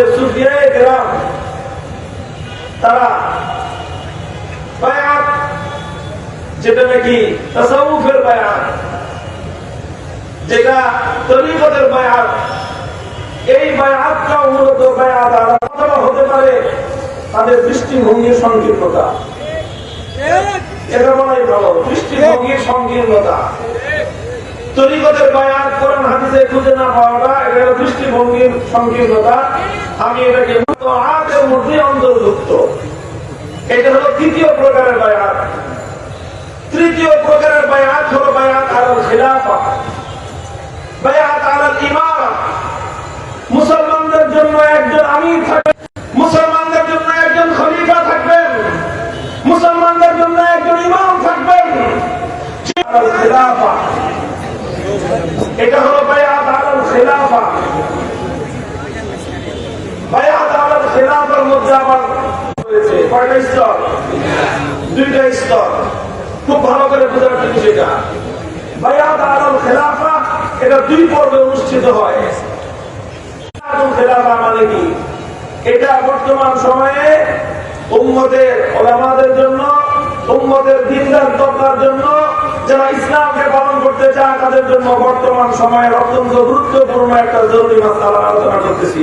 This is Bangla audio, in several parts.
আমাদের সুফিয়ায়ে কেরাম তারা বায়াত যেটা নাকি তাসাউফের বায়াত যেটা তরিকতের বায়াত এই বায়াতটা মূলত বায়াত আর অথবা হতে পারে তাদের দৃষ্টিভঙ্গির সংকীর্ণতা এটা বলাই ভালো দৃষ্টিভঙ্গির সংকীর্ণতা তরিকতের বায়াত কোরআন হাদিসে খুঁজে না পাওয়াটা এটা হলো দৃষ্টিভঙ্গির সংকীর্ণতা। আমি এটাকে মধ্যে অন্তর্ভুক্ত। এটা হলো তৃতীয় প্রকারের বায়াত তৃতীয় প্রকারের বায়াত হলো বায়াত খিলাফা। বায়াত মুসলমানদের জন্য একজন আমির থাকবেন, মুসলমানদের জন্য একজন খলিফা থাকবেন, মুসলমানদের জন্য একজন ইমাম থাকবেন। খিলাফা। এটা হলো বায়াত আলাল খিলাফা। বায়াত আলাল খিলাফার মধ্যে আবার রয়েছে কয়টা স্তর? দুইটা স্তর। খুব ভালো করে বোঝার এটা বায়াত আলাল খিলাফা, এটা দুই পর্বে অনুষ্ঠিত হয়। খিলাফা মানে কি? এটা বর্তমান সময়ে উম্মতের, ওলামাদের জন্য, উম্মতের দিনদার তবকার জন্য যারা ইসলামকে পালন করতে চায় তাদের জন্য বর্তমান সময়ের অত্যন্ত গুরুত্বপূর্ণ একটা জরুরি মাসালা আলোচনা করতেছি।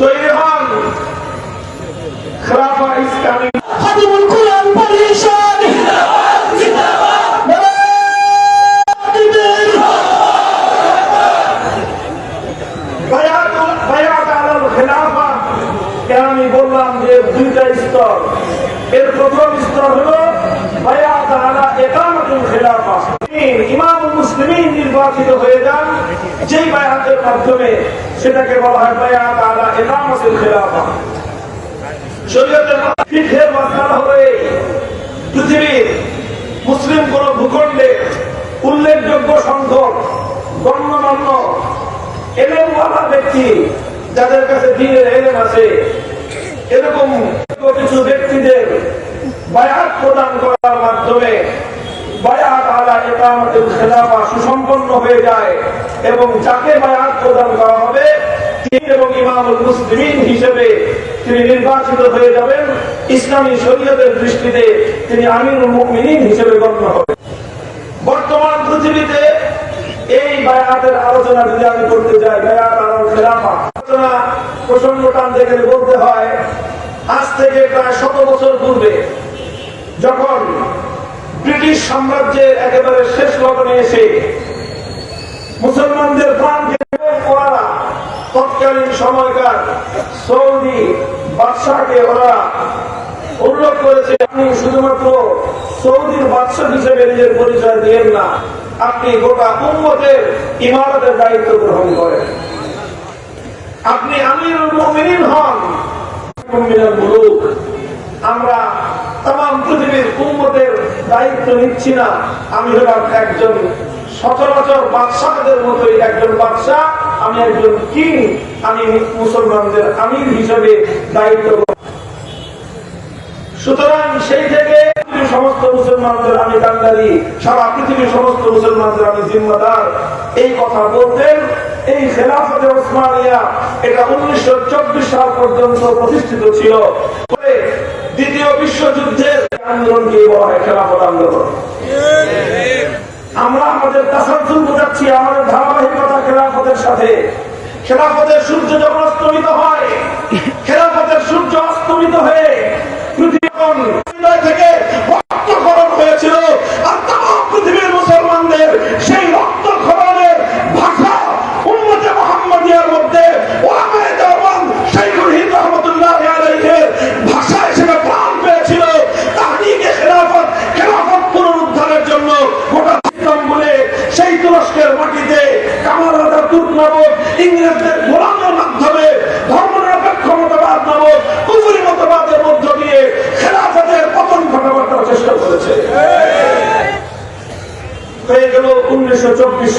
তৈরি হন খেলাফা ইসলামী আমি বললাম যে দুইটা স্তর। এর প্রথম স্তর হলো বায়াত আলা একামাতুল খেলাফা ইমাম মুসলিমিন নির্বাচিত হয়ে যান, যেই বায়াতের মাধ্যমে সেটাকে বলা হয় বায়াত আলা একামাতুল খেলাফা। শরীয়তের ফিকহের মাসআলা হলো এই, পৃথিবীর মুসলিম কোন ভূখণ্ডে উল্লেখযোগ্য সংখ্যক গণ্যমান্য এলেমওয়ালা ব্যক্তি যাদের কাছে দিনের এলেম আছে, এরকম কিছু ব্যক্তিদের বায়াত প্রদান করার মাধ্যমে দৃষ্টিতে তিনি আমিরুল হিসেবে গণ্য হবেন বর্তমান পৃথিবীতে এই বায়াতের আলোচনা যদি আমি করতে যাই আলোচনা প্রসঙ্গ টানতে বলতে হয়, আজ থেকে প্রায় শত বছর পূর্বে যখন ব্রিটিশ সাম্রাজ্যের একেবারে শেষ লগ্নে এসে মুসলমানদের প্রাণকে ওরা তৎকালীন সময়কার সৌদি বাদশাহকে ওরা উল্লেখ করেছে, আপনি শুধুমাত্র সৌদির বাদশাহ হিসেবে নিজের পরিচয় দিয়েন না, আপনি গোটা উম্মতের ইমারতের দায়িত্ব গ্রহণ করেন। আপনি মুমিনিন হন। আমরা তাম পৃথিবীর উম্মতের দায়িত্ব নিচ্ছি না। আমি হলাম একজন সচরাচর বাদশাহদের মতোই একজন বাদশাহ, আমি একজন কিং, আমি মুসলমানদের আমির হিসেবে দায়িত্ব সুতরাং সেই থেকে সমস্ত মুসলমানদের আমি কান্দারি সারা পৃথিবীর সমস্ত মুসলমানদের আমি জিম্মাদার। এই কথা বলতেন এই খেলাফতে ওসমানিয়া। এটা উনিশশো চব্বিশ সাল পর্যন্ত প্রতিষ্ঠিত ছিল। দ্বিতীয় বিশ্বযুদ্ধের আন্দোলনকে বলা হয় খেলাফত আন্দোলন। আমরা আমাদের তাসালসুল বোঝাচ্ছি, আমাদের ধারাবাহিকতা খেলাফতের সাথে। খেলাফতের সূর্য যখন হয় খেলাফতের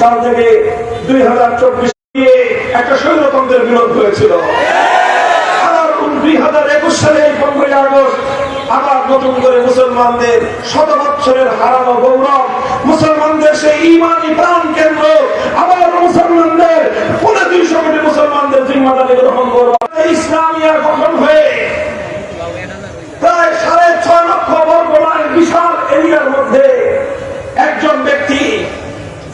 সাল থেকে দুই হাজার চব্বিশ একটা সৈন্যতন্ত্রের বিরোধ হয়েছিল। দুই হাজার একুশ সালে পনেরোই আগস্ট মুসলমানদের শত বৎসরের হারানো গৌরব, মুসলমানদের সেই ইমানি প্রাণ কেন্দ্র আবার মুসলমানদের পনেরো দুইশো কোটি মুসলমান জিম্মাদারি গ্রহণ করব ইসলামিয়া গঠন হয়ে প্রায় সাড়ে ছয় লক্ষ বর্গ মাইল বিশাল এরিয়ার মধ্যে একজন ব্যক্তি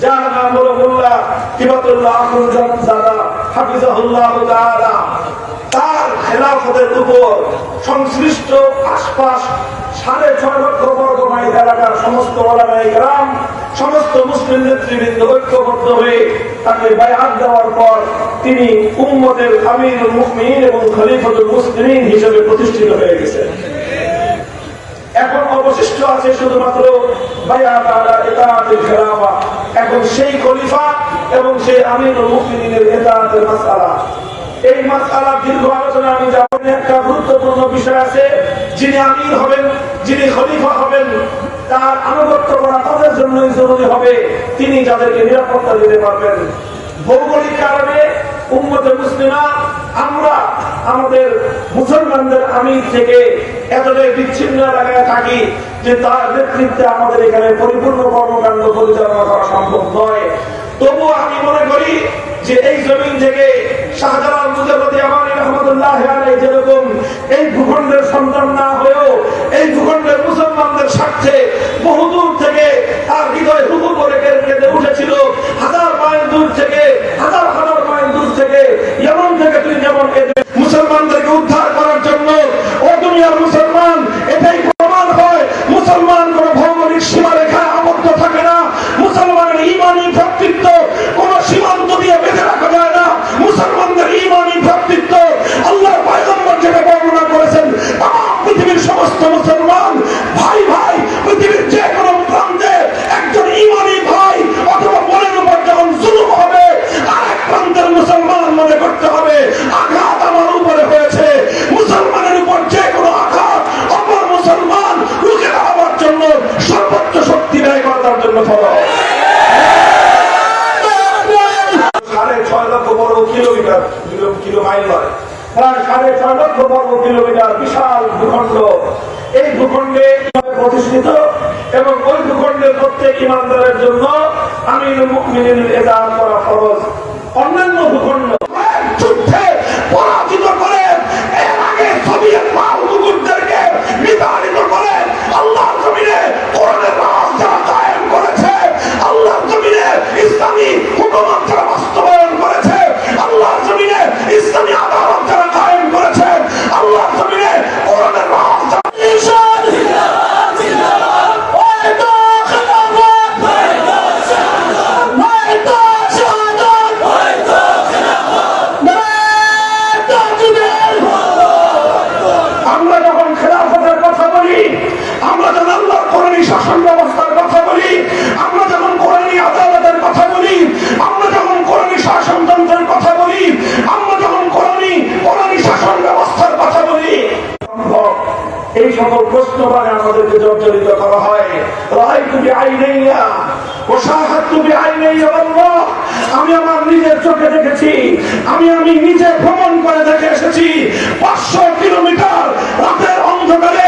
যার নাম হলো মোল্লা কিবাতুল্লাহ আহমদাদা হাফিজাহুল্লাহ তাআলা তার খেলাফতের উপর সংশ্লিষ্ট আশপাশ সাড়ে ছয় লক্ষ বর্গ মাইল এলাকার সমস্ত ওলামাই গ্রাম সমস্ত মুসলিম নেতৃবৃন্দ ঐক্যবদ্ধ হয়ে তাকে বায়াত দেওয়ার পর তিনি উম্মতের আমিরুল মুসলিম এবং খলিফতুল মুসলিম হিসেবে প্রতিষ্ঠিত হয়ে গেছেন। এখন অবশিষ্ট আছে শুধুমাত্র এখন সেই খলিফা এবং সেই আমিরুল মুসলিমের ইতাআতের মাসআলা এই মাসআলা দীর্ঘ আলোচনা আমি যাব একটা গুরুত্বপূর্ণ বিষয় আছে। যিনি আমির হবেন, যিনি খলিফা হবেন, তার আনুগত্য করা তাদের জন্যই জরুরি হবে। তিনি যাদেরকে নিরাপত্তা দিতে পারবেন। ভৌগোলিক কারণে উম্মতে মুসলিমা, আমরা আমাদের মুসলমানদের আমি থেকে এতটাই বিচ্ছিন্ন এলাকায় থাকি যে তার নেতৃত্বে আমাদের এখানে পরিপূর্ণ কর্মকাণ্ড পরিচালনা করা সম্ভব নয়। তবু আমি মনে করি যে এই জমিন থেকে শাহজালাল মুজাফতি আমার রহমতুল্লাহ যেরকম এই ভূখণ্ডের সন্তান না হয়েও এই ভূখণ্ডের মুসলমানদের স্বার্থে বহুদূর থেকে তার হৃদয় ইমানদারের জন্য আমি এদান করা ফরজ। অন্যান্য ভূখণ্ড যুদ্ধে এই সকল প্রশ্ন মানে আমাদেরকে জর্জরিত করা হয়। আমি আমার নিজের চোখে দেখেছি, আমি আমি নিজে ভ্রমণ করে দেখে এসেছি। পাঁচশো কিলোমিটার রাতের অন্ধকারে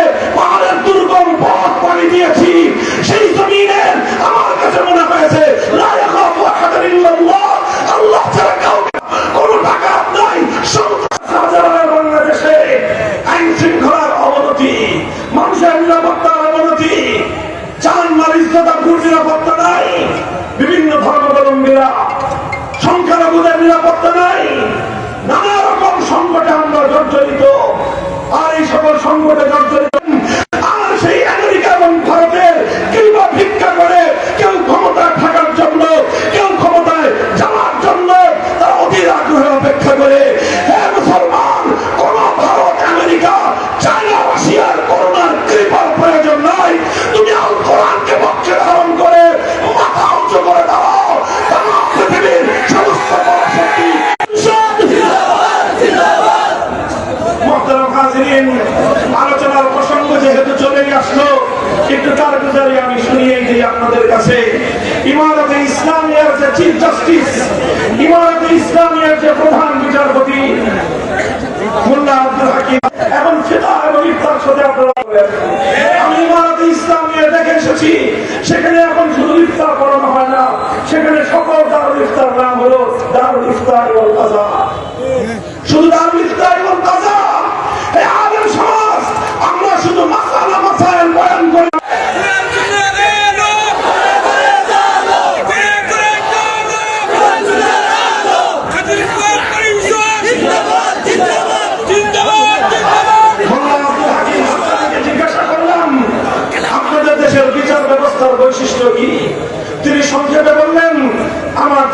ইসলামিয়ার যে প্রধান বিচারপতি এখন এবং ইফতার আমি ইসলামিয়া দেখে এসেছি, সেখানে এখন শুধু ইফতার করানো হয় না, সেখানে সকল দারুল ইফতার নাম হলো দারুল ইফতার কা এবং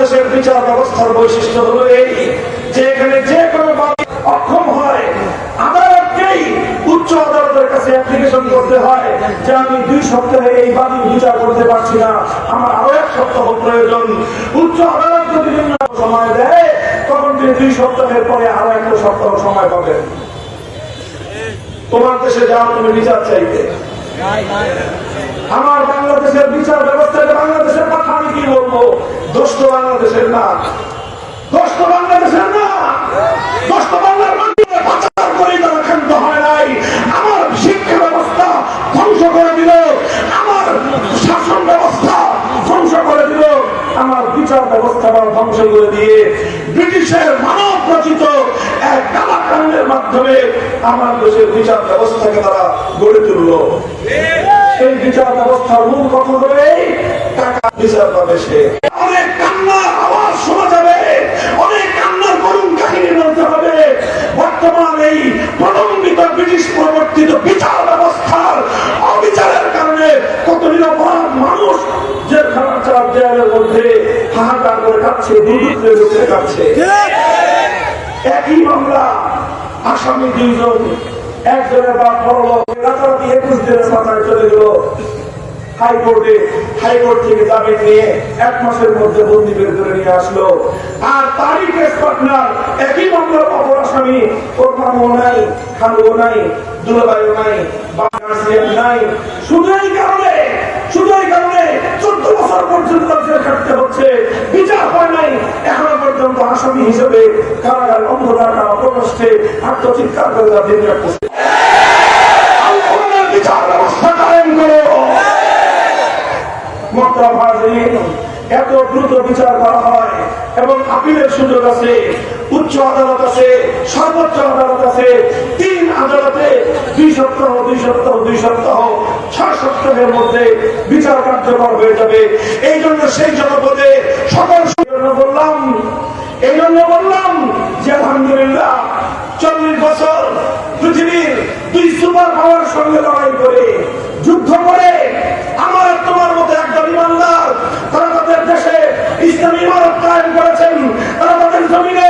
দেশের বিচার ব্যবস্থার বৈশিষ্ট্য হলো এই যে এখানে যে কোনো বাদী অক্ষম হয় আদালতকেই উচ্চ আদালতের কাছে অ্যাপ্লিকেশন করতে হয় যে আমি দুই সপ্তাহে এই বাদী বিচার করতে পারছি না আমার আরও প্রয়োজন। উচ্চ আদালত যদি সময় দেয়, তখন তিনি দুই সপ্তাহের পরে আরও সপ্তাহ সময় পাবেন। তোমার দেশে যাও তুমি বিচার চাইতে আমার বাংলাদেশের বিচার ব্যবস্থাকে বাংলাদেশের কথা আমি কি বলব? দোষ বাংলাদেশের না। দোষ বাংলাদেশের না। দোষ বাংলার বিচার ব্যবস্থাটা ধ্বংস করে দিয়ে ব্রিটিশের মানব রচিত এক কালাকান্ডের মাধ্যমে আমার দেশের বিচার ব্যবস্থাকে তারা গড়ে তুললো। এই বিচার ব্যবস্থার মূল কথা হবে টাকা বিচার পাবে সে। অনেক কান্নার আওয়াজ শোনা যাবে, অনেক কান্নার করুণ কাহিনী বলতে হবে। বর্তমান এই প্রলম্বিত ব্রিটিশ প্রবর্তিত বিচার ব্যবস্থার কাটছে দুর্নীতির একই মামলা, আসামি দুইজন, একজনের বাপ পরলোক একুশ দিনের মাথায় চলে গেল। হাইকোর্টে, হাইকোর্ট থেকে জামিন নিয়ে এক মাসের মধ্যে বন্দি বের করে নিয়ে আসলো। আর তারই কেস পার্টনার একই মামলার অপর আসামি, ওর নাই খালুও নাই দুলাবাইও নাই নাই। শুধু এই কারণে, শুধু এই কারণে চোদ্দ বছর পর্যন্ত জেল খাটতে হচ্ছে বিচার হয় নাই এখনও পর্যন্ত আসামি হিসেবে কারাগার অন্ধকার কারা আত্মচিৎকার করে তারা দিন এত দ্রুত বিচার করা হয় এবং আপিলের সুযোগ আছে, উচ্চ আদালত আছে, সর্বোচ্চ আদালত আছে, তিন আদালতে দুই সপ্তাহ দুই সপ্তাহ দুই সপ্তাহ, ছয় সপ্তাহের মধ্যে বিচার কার্যকর হয়ে যাবে। এই জন্য সেই জনপদে সকল এই জন্য বললাম যে আলহামদুলিল্লাহ চল্লিশ বছর পৃথিবীর দুই সুপার পাওয়ার সঙ্গে লড়াই করে, যুদ্ধ করে আমার তোমার মতো একদম ইমানদার, তারা তাদের দেশে ইসলামী ইমারত কায়েম করেছেন, তারা তাদের জমিনে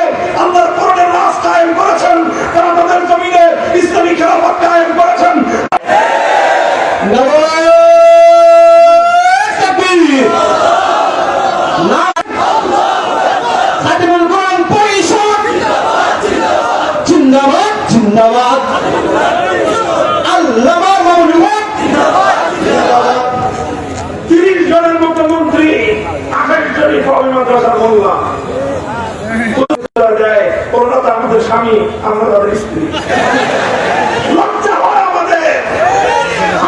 স্বামী আমরা স্ত্রী। আমাদের।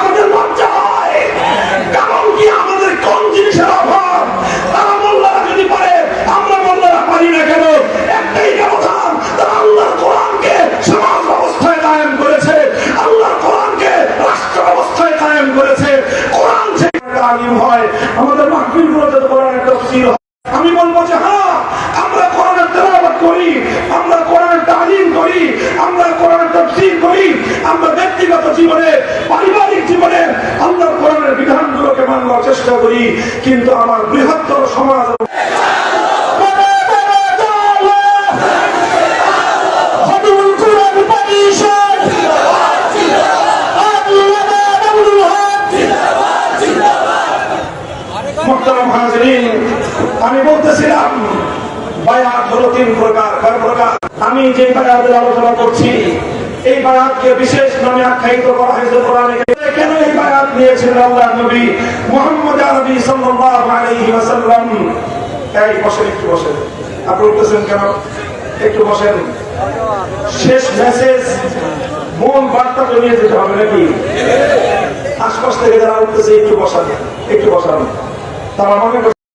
আমাদের কায়েম করেছে। কায়েম করেছে। হয়। আমাদের কোরআনের তফসিল হয় আমি বলব যে হ্যাঁ আমরা কোরআনের তেলাওয়াত করি আমরা কোরআনের তালিম করি আমরা কোরআনের তফসিল করি আমরা ব্যক্তিগত জীবনে পারিবারিক জীবনে আমরা কোরআনের বিধানগুলোকে মানবার চেষ্টা করি কিন্তু আমার বৃহত্তর সমাজ আমি বলতেছিলাম বায়াত হলো তিন প্রকার কয় প্রকার? আমি যে বায়াতের আলোচনা করছি এই বায়াতকে বিশেষ নামে আখ্যায়িত করা হয়েছে কোরআনে কেন এই বায়াত নিয়েছিলেন আল্লাহ নবী মুহাম্মদ আরবি সাল্লাল্লাহু আলাইহি ওয়াসাল্লাম? এই, বসেন একটু, বসেন। আপনি উঠতেছেন কেন? একটু বসেন। শেষ মেসেজ মূল বার্তা তো নিয়ে যেতে হবে নাকি? আশপাশ থেকে যারা উঠতেছে, একটু বসান একটু বসান। তারা মনে